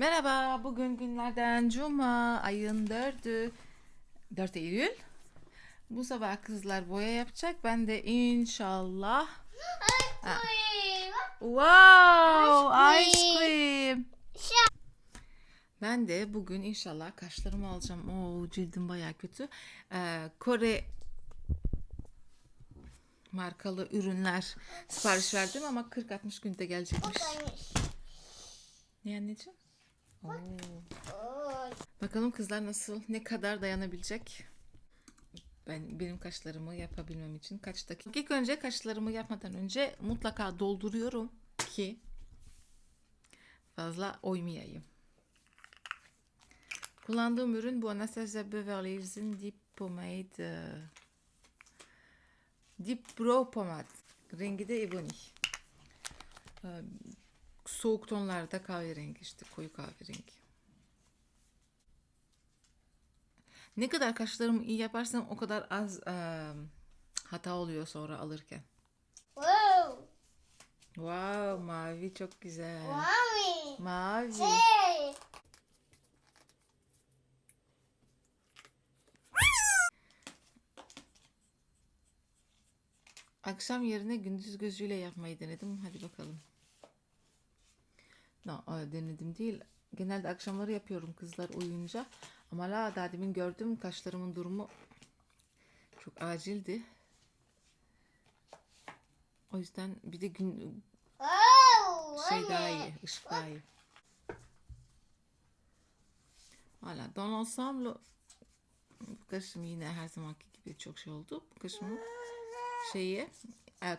Merhaba, bugün günlerden Cuma, ayın 4'ü, 4 Eylül. Bu sabah kızlar boya yapacak. Ben de inşallah... Wow, ice cream. Ben de bugün inşallah kaşlarımı alacağım. Oo, cildim baya kötü. Ee, Kore markalı ürünler sipariş verdim ama 40-60 günde gelecekmiş. Ne anneciğim? Bakalım kızlar nasıl, ne kadar dayanabilecek? Ben benim kaşlarımı yapabilmem için kaç dakika? İlk önce kaşlarımı yapmadan önce mutlaka dolduruyorum ki fazla oymayayım. Kullandığım ürün bu Anastasia Beverly Hills'in Deep Pomade Deep Brow Pomade. Rengi de Ebony. Soğuk tonlarda kahverengi işte koyu kahverengi. Ne kadar kaşlarımı iyi yaparsam o kadar az e, hata oluyor sonra alırken. Wow. Wow mavi çok güzel. Mommy. Mavi. Hey. Akşam yerine gündüz gözüyle yapmayı denedim. Hadi bakalım. No, o denedim değil. Genelde akşamları yapıyorum kızlar uyuyunca. Ama la daha demin gördüm kaşlarımın durumu çok acildi. O yüzden bir de gün Oh. şey daha iyi, ışık daha iyi. Valla dans l'ensemble bu kaşım yine her zamanki gibi çok şey oldu. Bu kaşımın şeyi e,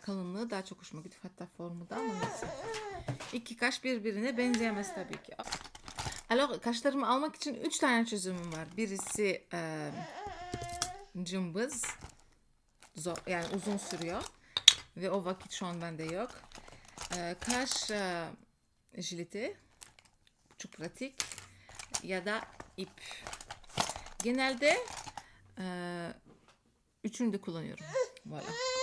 kalınlığı daha çok hoşuma gidiyor. Hatta formu da ama neyse. İki kaş birbirine benzeyemez tabii ki. Alors kaşlarımı almak için üç tane çözümüm var. Birisi e, cımbız. Zor, yani uzun sürüyor. Ve o vakit şu an bende yok. E, kaş e, jileti. Çok pratik. Ya da ip. Genelde e, üçünü de kullanıyorum. Voilà.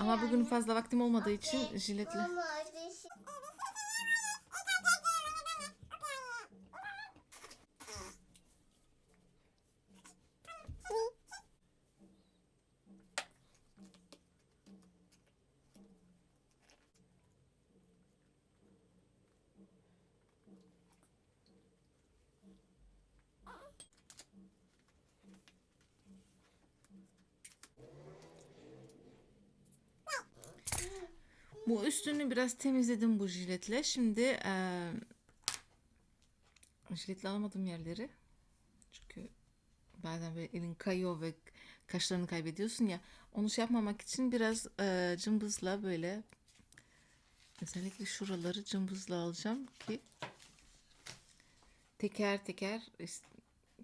Ama bugün fazla vaktim olmadığı için jiletle. Bu üstünü biraz temizledim bu jiletle. Şimdi eee jiletle alamadım yerleri. Çünkü bazen böyle elin kayıyor ve kaşlarını kaybediyorsun ya. Onu şey yapmamak için biraz eee, cımbızla böyle özellikle şuraları cımbızla alacağım ki teker teker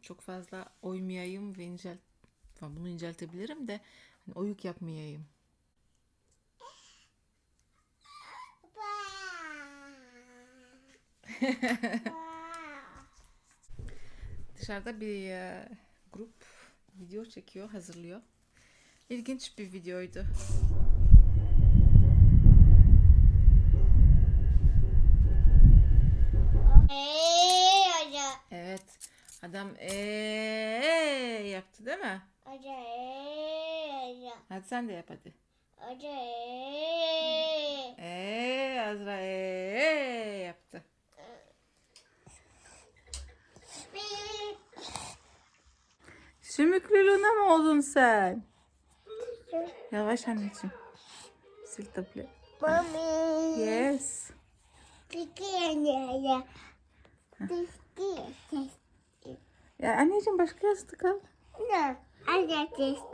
çok fazla oymayayım ve incel falan bunu inceltebilirim de hani oyuk yapmayayım. Dışarıda bir e, grup video çekiyor, hazırlıyor. İlginç bir videoydu. Evet. Adam eee yaptı değil mi? Hadi sen de yap hadi. Eee Azra eee yaptı. Sümüklü Luna mı oldun sen? Yavaş anneciğim. Sil tablet. Mommy. Yes. Ya anneciğim başka yastık al. No.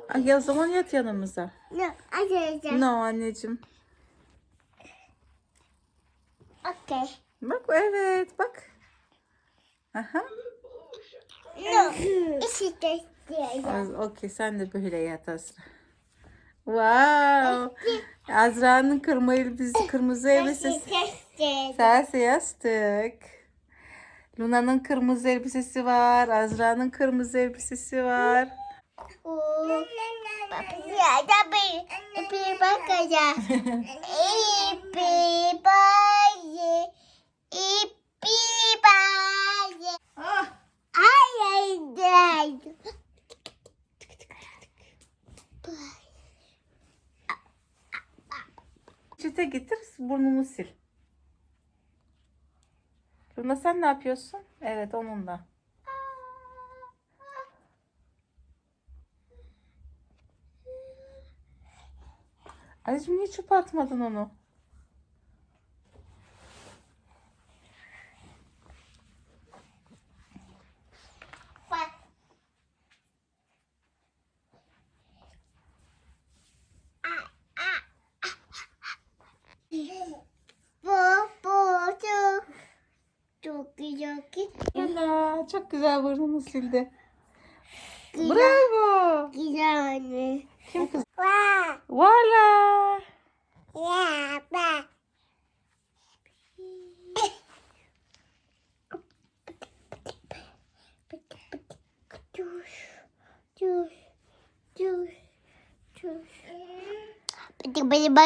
Ay, Ya o zaman yat yanımıza. No, hoca. No anneciğim. Okay. Bak evet bak. Aha. No, testi. Okey sen de böyle yat Azra. Wow. Azra'nın kırmızı elbise, kırmızı elbisesi. Tersi yastık. Luna'nın kırmızı elbisesi var. Azra'nın kırmızı elbisesi var. Bir, bir bakacağım. burnunu sil. Luna sen ne yapıyorsun? Evet onunla. Anneciğim niye çöpe atmadın onu? Bak. Bu bu çok çok güzel ki Çok güzel burnunu sildi. güzel Bravo. güzel anne. Kim kız? Vay Voila. ya bak. Duş, duş, duş, duş. Benim